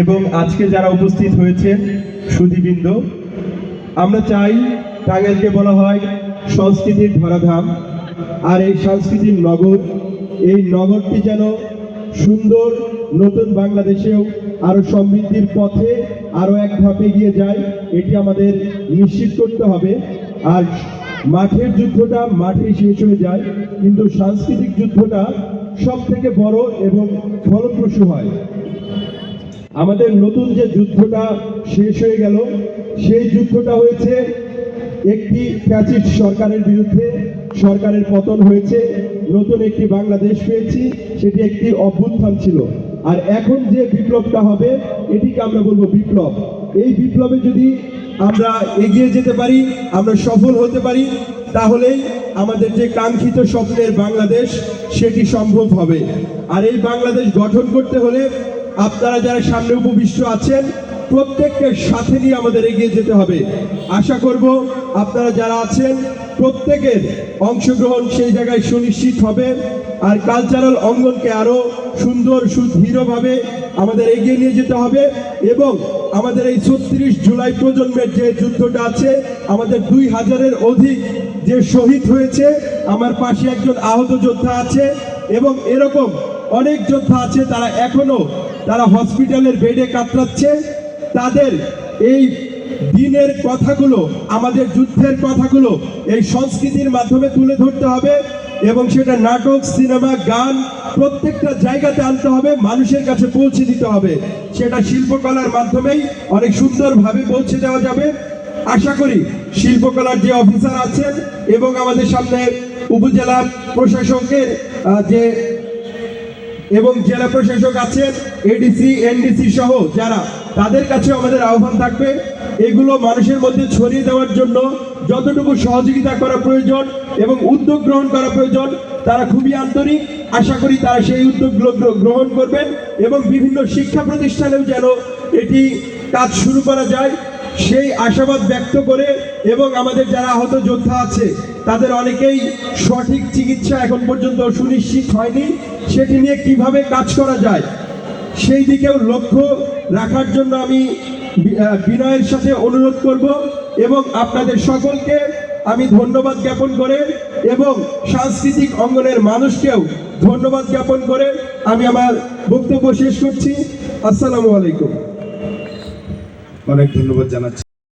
এবং আজকে যারা উপস্থিত হয়েছেন সুদীবৃন্দ, আমরা চাই টাঙ্গাইলকে বলা হয় সংস্কৃতির ধরাধাম। আর এই সংস্কৃতির নগর, এই নগরটি যেন সুন্দর নতুন বাংলাদেশেও আরও সমৃদ্ধির পথে আরও এক ধাপে এগিয়ে যায়, এটি আমাদের নিশ্চিত করতে হবে। আর মাঠের যুদ্ধটা মাঠে শেষ হয়ে যায়, কিন্তু সাংস্কৃতিক যুদ্ধটা সব থেকে বড় এবং ফলপ্রসূ হয়। আমাদের নতুন যে যুদ্ধটা শেষ হয়ে গেল, সেই যুদ্ধটা হয়েছে একটি ফ্যাসিস্ট সরকারের বিরুদ্ধে। সরকারের পতন হয়েছে, নতুন একটি বাংলাদেশ পেয়েছি, সেটি একটি অভ্যুত্থান ছিল। আর এখন যে বিপ্লবটা হবে, এটিকে আমরা বলব বিপ্লব। এই বিপ্লবে যদি আমরা এগিয়ে যেতে পারি, আমরা সফল হতে পারি তাহলেই আমাদের যে কাঙ্ক্ষিত স্বপ্নের বাংলাদেশ, সেটি সম্ভব হবে। আর এই বাংলাদেশ গঠন করতে হলে আপনারা যারা সামনে উপবিষ্ট আছেন, প্রত্যেককে সাথে নিয়ে আমাদের এগিয়ে যেতে হবে। আশা করব আপনারা যারা আছেন, প্রত্যেকের অংশগ্রহণ সেই জায়গায় সুনিশ্চিত হবে আর কালচারাল অঙ্গনকে আরও সুন্দর, সুদৃঢ়ভাবে আমাদের এগিয়ে নিয়ে যেতে হবে এবং আমাদের এই ছত্রিশ জুলাই প্রজন্মের যে যুদ্ধটা আছে, আমাদের দুই হাজারের অধিক যে শহীদ হয়েছে, আমার পাশে একজন আহত যোদ্ধা আছে এবং এরকম অনেক যোদ্ধা আছে, তারা এখনও তারা হসপিটালের বেডে কাতরাচ্ছে। তাদের এই দিনের কথাগুলো, আমাদের যুদ্ধের কথাগুলো এই সংস্কৃতির মাধ্যমে তুলে ধরতে হবে এবং সেটা নাটক, সিনেমা, গান প্রত্যেকটা জায়গাতে আনতে হবে, মানুষের কাছে পৌঁছে দিতে হবে। সেটা শিল্পকলার মাধ্যমেই অনেক সুন্দরভাবে পৌঁছে দেওয়া যাবে। আশা করি শিল্পকলার যে অফিসার আছেন এবং আমাদের সামনে উপজেলা প্রশাসকের যে এবং জেলা প্রশাসক আছেন এডিসি এনডিসি সহ যারা, তাদের কাছে আমাদের আহ্বান থাকবে। এগুলো মানুষের মধ্যে ছড়িয়ে দেওয়ার জন্য যতটুকু সহযোগিতা করা প্রয়োজন এবং উদ্যোগ গ্রহণ করা প্রয়োজন, তারা খুবই আন্তরিক। আশা করি তারা সেই উদ্যোগগুলো গ্রহণ করবেন এবং বিভিন্ন শিক্ষা প্রতিষ্ঠানেও যেন এটি কাজ শুরু করা যায়। সেই আশাবাদ ব্যক্ত করে এবং আমাদের যারা আহত যোদ্ধা আছে তাদের অনেকেই সঠিক চিকিৎসা এখন পর্যন্ত সুনিশ্চিত হয়নি। সেটি নিয়ে কীভাবে কাজ করা যায়, সেই দিকেও লক্ষ্য রাখার জন্য আমি বিনয়ের সাথে অনুরোধ করব এবং আপনাদের সকলকে আমি ধন্যবাদ জ্ঞাপন করে এবং সাংস্কৃতিক অঙ্গনের মানুষকেও ধন্যবাদ জ্ঞাপন করে আমি আমার বক্তব্য শেষ করছি। আসসালামু আলাইকুম। অনেক ধন্যবাদ জানাচ্ছি।